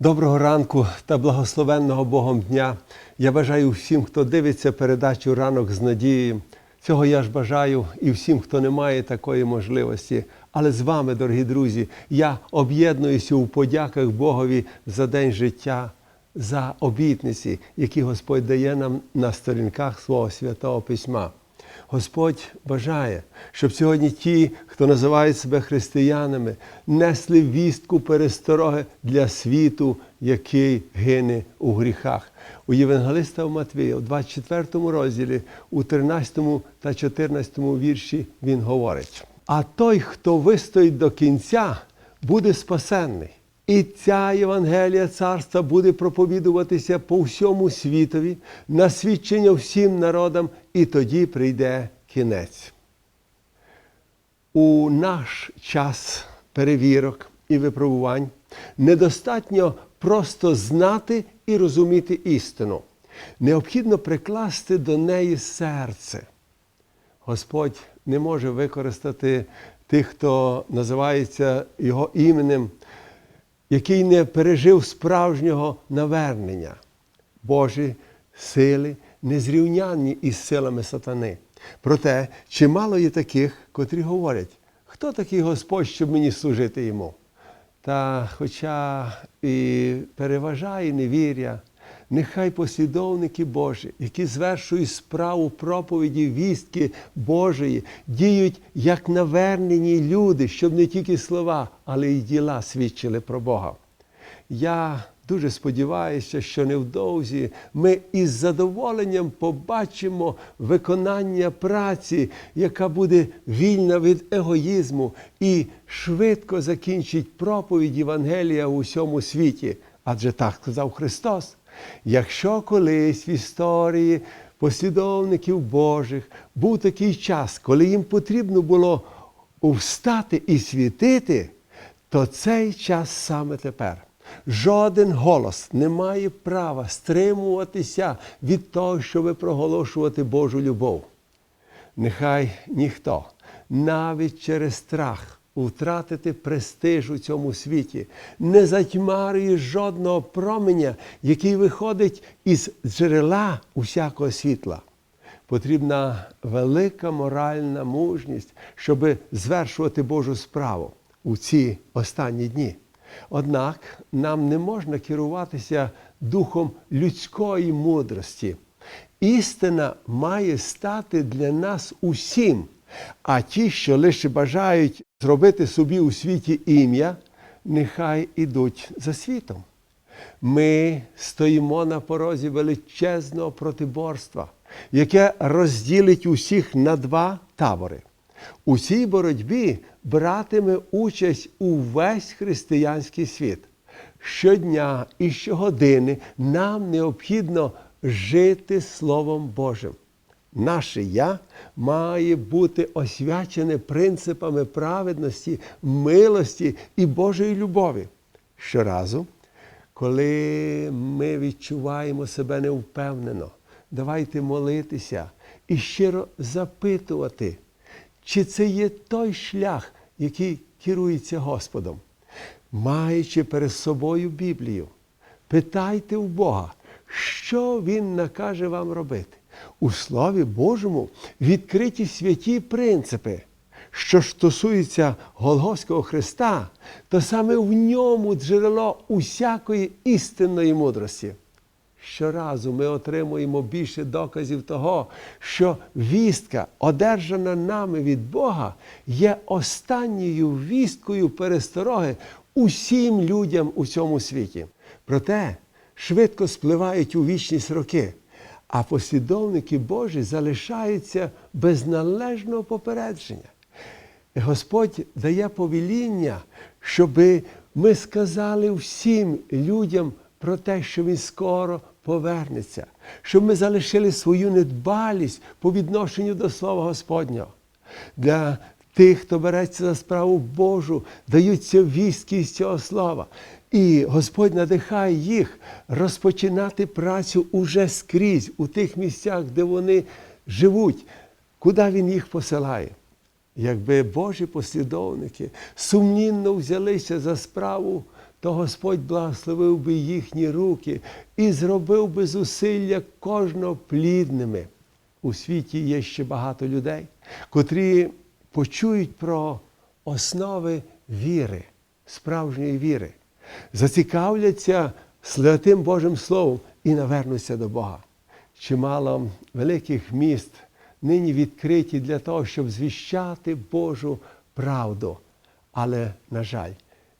Доброго ранку та благословенного Богом дня. Я бажаю всім, хто дивиться передачу ранок з надією. Цього я ж бажаю і всім, хто не має такої можливості. Але з вами, дорогі друзі, я об'єднуюся у подяках Богові за день життя, за обітниці, які Господь дає нам на сторінках свого святого письма. Господь бажає, щоб сьогодні ті, хто називають себе християнами, несли вістку перестороги для світу, який гине у гріхах. У Євангелиста Матвія, у 24 розділі, у 13 та 14 вірші він говорить: а той, хто вистоїть до кінця, буде спасенний. І ця Євангелія царства буде проповідуватися по всьому світові, на свідчення всім народам, і тоді прийде кінець. У наш час перевірок і випробувань недостатньо просто знати і розуміти істину. Необхідно прикласти до неї серце. Господь не може використати тих, хто називається Його іменем, який не пережив справжнього навернення. Божі сили незрівнянні із силами сатани. Проте чимало є таких, котрі говорять, хто такий Господь, щоб мені служити йому? Та хоча і переважає невір'я, нехай послідовники Божі, які звершують справу проповіді вістки Божої, діють як навернені люди, щоб не тільки слова, але й діла свідчили про Бога. Я дуже сподіваюся, що невдовзі ми із задоволенням побачимо виконання праці, яка буде вільна від егоїзму і швидко закінчить проповідь Євангелія у всьому світі. Адже так сказав Христос. Якщо колись в історії послідовників Божих був такий час, коли їм потрібно було встати і світити, то цей час саме тепер. Жоден голос не має права стримуватися від того, щоб проголошувати Божу любов. Нехай ніхто навіть через страх втратити престиж у цьому світі, не затьмарює жодного променя, який виходить із джерела усякого світла. Потрібна велика моральна мужність, щоб звершувати Божу справу у ці останні дні. Однак нам не можна керуватися духом людської мудрості. Істина має стати для нас усім, а ті, що лише бажають зробити собі у світі ім'я, нехай ідуть за світом. Ми стоїмо на порозі величезного протиборства, яке розділить усіх на два табори. У цій боротьбі братиме участь увесь християнський світ. Щодня і щогодини нам необхідно жити Словом Божим. Наше я має бути освячене принципами праведності, милості і Божої любові. Щоразу, коли ми відчуваємо себе невпевнено, давайте молитися і щиро запитувати, чи це є той шлях, який керується Господом. Маючи перед собою Біблію, питайте у Бога, що Він накаже вам робити. У Слові Божому відкриті святі принципи. Що ж стосується Голгофського Христа, то саме в ньому джерело усякої істинної мудрості. Щоразу ми отримуємо більше доказів того, що вістка, одержана нами від Бога, є останньою вісткою перестороги усім людям у цьому світі. Проте швидко спливають у вічність роки, а послідовники Божі залишаються без належного попередження. Господь дає повеління, щоби ми сказали всім людям про те, що Він скоро повернеться, щоб ми залишили свою недбалість по відношенню до Слова Господнього. Для тих, хто береться за справу Божу, даються вістки з цього слова. І Господь надихає їх розпочинати працю уже скрізь, у тих місцях, де вони живуть, куди Він їх посилає. Якби Божі послідовники сумнінно взялися за справу то Господь благословив би їхні руки і зробив би зусилля кожного плідними. У світі є ще багато людей, котрі почують про основи віри, справжньої віри, зацікавляться святим Божим Словом і навернуться до Бога. Чимало великих міст нині відкриті для того, щоб звіщати Божу правду. Але, на жаль,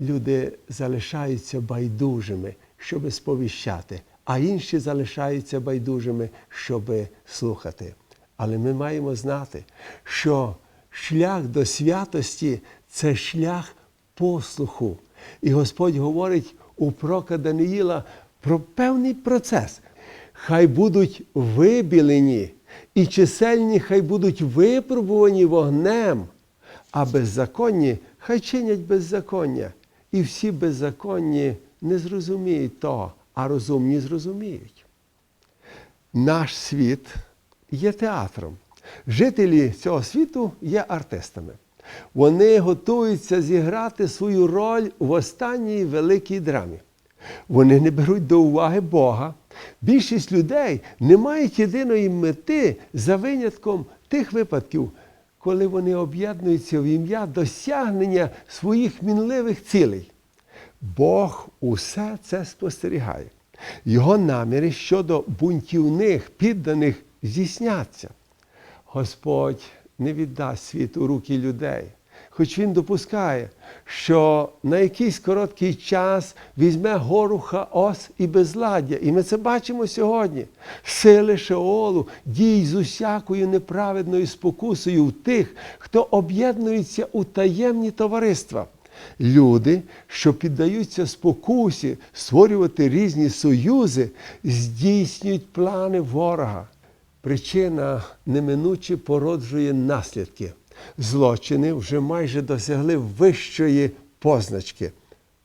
люди залишаються байдужими, щоб сповіщати, а інші залишаються байдужими, щоб слухати. Але ми маємо знати, що шлях до святості це шлях послуху. І Господь говорить у прока Даниїла про певний процес. Хай будуть вибілені, і чисельні хай будуть випробувані вогнем, а беззаконні хай чинять беззаконня. І всі беззаконні не зрозуміють того, а розумні зрозуміють. Наш світ є театром. Жителі цього світу є артистами. Вони готуються зіграти свою роль в останній великій драмі. Вони не беруть до уваги Бога. Більшість людей не мають єдиної мети за винятком тих випадків, коли вони об'єднуються в ім'я досягнення своїх мінливих цілей. Бог усе це спостерігає. Його наміри щодо бунтівних, підданих здійсняться. Господь не віддасть світ у руки людей, хоч Він допускає, що на якийсь короткий час візьме гору хаос і безладдя. І ми це бачимо сьогодні. Сили Шеолу дій з усякою неправедною спокусою в тих, хто об'єднується у таємні товариства. Люди, що піддаються спокусі створювати різні союзи, здійснюють плани ворога. Причина неминуче породжує наслідки. Злочини вже майже досягли вищої позначки.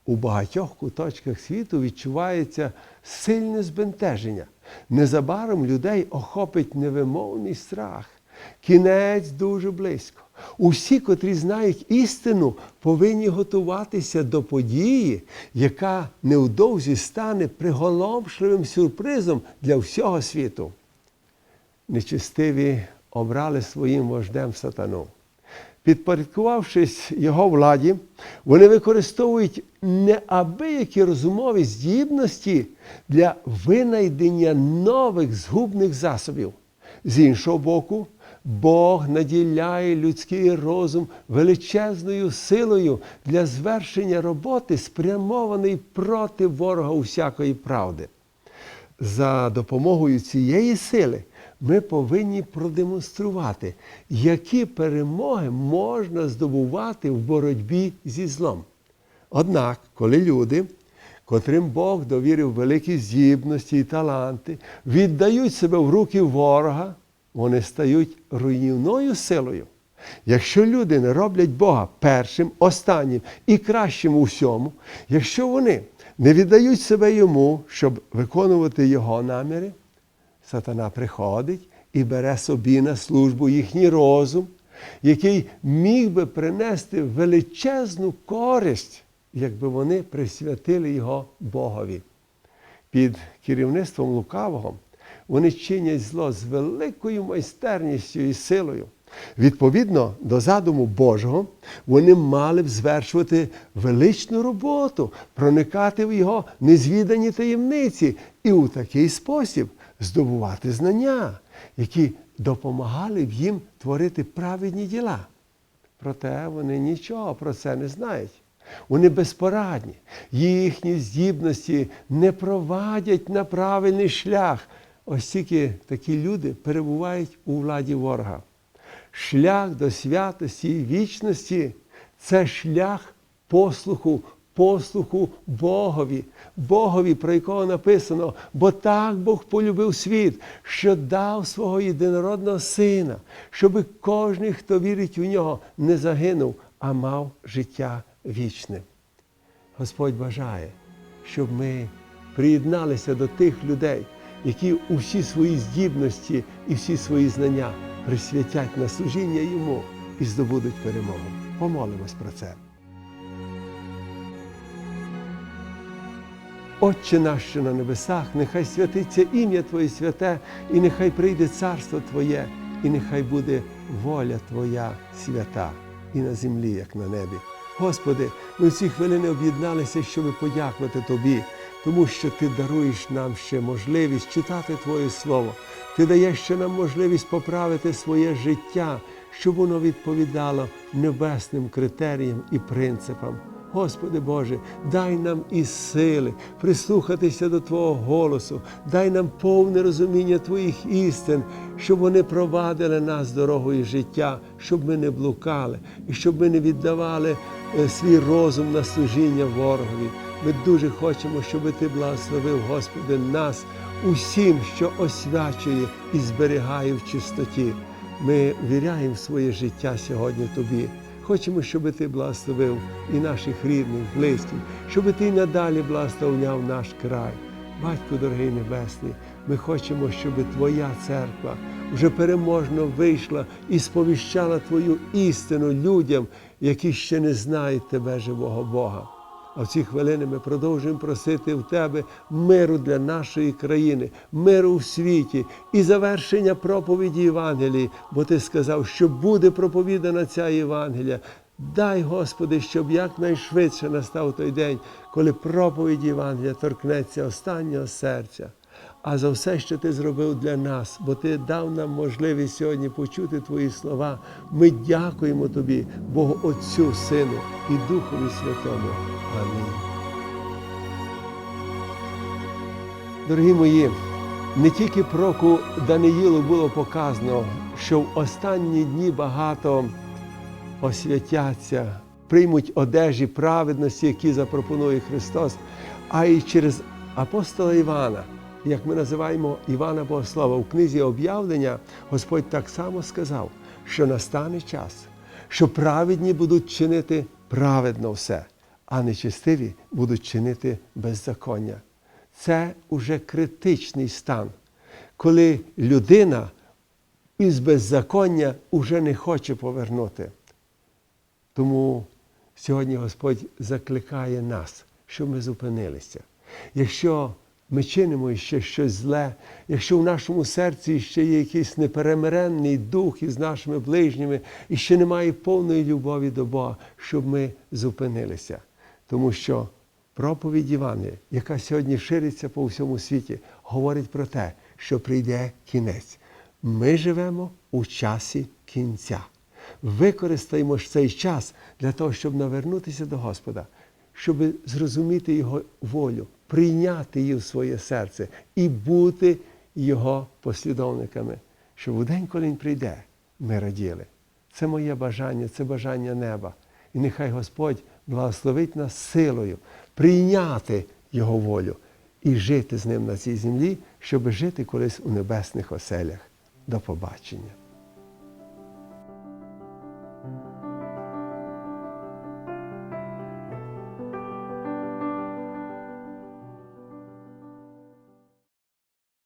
У багатьох куточках світу відчувається сильне збентеження. Незабаром людей охопить невимовний страх. Кінець дуже близько. Усі, котрі знають істину, повинні готуватися до події, яка невдовзі стане приголомшливим сюрпризом для всього світу. Нечистиві обрали своїм вождем сатану. Підпорядкувавшись його владі, вони використовують неабиякі розумові здібності для винайдення нових згубних засобів. З іншого боку, Бог наділяє людський розум величезною силою для звершення роботи, спрямованої проти ворога усякої правди. За допомогою цієї сили ми повинні продемонструвати, які перемоги можна здобувати в боротьбі зі злом. Однак, коли люди, котрим Бог довірив великі здібності і таланти, віддають себе в руки ворога, вони стають руйнівною силою. Якщо люди не роблять Бога першим, останнім і кращим у всьому, якщо вони не віддають себе йому, щоб виконувати його наміри, сатана приходить і бере собі на службу їхній розум, який міг би принести величезну користь, якби вони присвятили його Богові. Під керівництвом лукавого вони чинять зло з великою майстерністю і силою. Відповідно до задуму Божого, вони мали б звершувати величну роботу, проникати в його незвідані таємниці і у такий спосіб здобувати знання, які допомагали б їм творити праведні діла. Проте вони нічого про це не знають. Вони безпорадні, їхні здібності не провадять на правильний шлях. Ось тільки такі люди перебувають у владі ворога. Шлях до святості і вічності це шлях послуху, послуху Богові, Богові, про якого написано, бо так Бог полюбив світ, що дав свого єдинородного сина, щоби кожен, хто вірить у нього, не загинув, а мав життя вічне. Господь бажає, щоб ми приєдналися до тих людей, які усі свої здібності і всі свої знання присвятять на служіння йому і здобудуть перемогу. Помолимось про це. Отче наш, що на небесах, нехай святиться ім'я Твоє святе, і нехай прийде царство Твоє, і нехай буде воля Твоя свята і на землі, як на небі. Господи, ми в ці хвилини об'єдналися, щоб подякувати Тобі, тому що Ти даруєш нам ще можливість читати Твоє Слово. Ти даєш ще нам можливість поправити своє життя, щоб воно відповідало небесним критеріям і принципам. Господи Боже, дай нам і сили прислухатися до Твого голосу, дай нам повне розуміння Твоїх істин, щоб вони провадили нас дорогою життя, щоб ми не блукали і щоб ми не віддавали е, свій розум на служіння ворогові. Ми дуже хочемо, щоб Ти благословив, Господи, нас усім, що освячує і зберігає в чистоті. Ми віряємо своє життя сьогодні Тобі. Хочемо, щоб Ти благословив і наших рідних, близьких, щоб Ти й надалі благословляв наш край. Батько дорогий Небесний, ми хочемо, щоб Твоя церква вже переможно вийшла і сповіщала Твою істину людям, які ще не знають Тебе, живого Бога. А в ці хвилини ми продовжуємо просити в Тебе миру для нашої країни, миру в світі і завершення проповіді Євангелії, бо Ти сказав, що буде проповідана ця Євангелія. Дай, Господи, щоб якнайшвидше настав той день, коли проповідь Євангелія торкнеться останнього серця. А за все, що ти зробив для нас, бо ти дав нам можливість сьогодні почути Твої слова. Ми дякуємо Тобі, Богу Отцю, Сину і Духові Святому. Дорогі мої, не тільки проку Даниїлу було показано, що в останні дні багато освятяться, приймуть одежі праведності, які запропонує Христос, а й через апостола Івана, як ми називаємо Івана Богослова, у книзі об'явлення Господь так само сказав, що настане час, що праведні будуть чинити праведно все, а нечестиві будуть чинити беззаконня. Це уже критичний стан, коли людина із беззаконня уже не хоче повернути. Тому сьогодні Господь закликає нас, щоб ми зупинилися. Якщо ми чинимо ще щось зле, якщо в нашому серці ще є якийсь неперемиренний дух із нашими ближніми, і ще немає повної любові до Бога, щоб ми зупинилися. Тому що проповідь Івана, яка сьогодні шириться по всьому світі, говорить про те, що прийде кінець. Ми живемо у часі кінця. Використаємо ж цей час для того, щоб навернутися до Господа, щоб зрозуміти Його волю, прийняти її в своє серце і бути Його послідовниками, щоб у день, коли Він прийде, ми раділи. Це моє бажання, це бажання неба. І нехай Господь благословить нас силою прийняти Його волю і жити з ним на цій землі, щоб жити колись у небесних оселях. До побачення.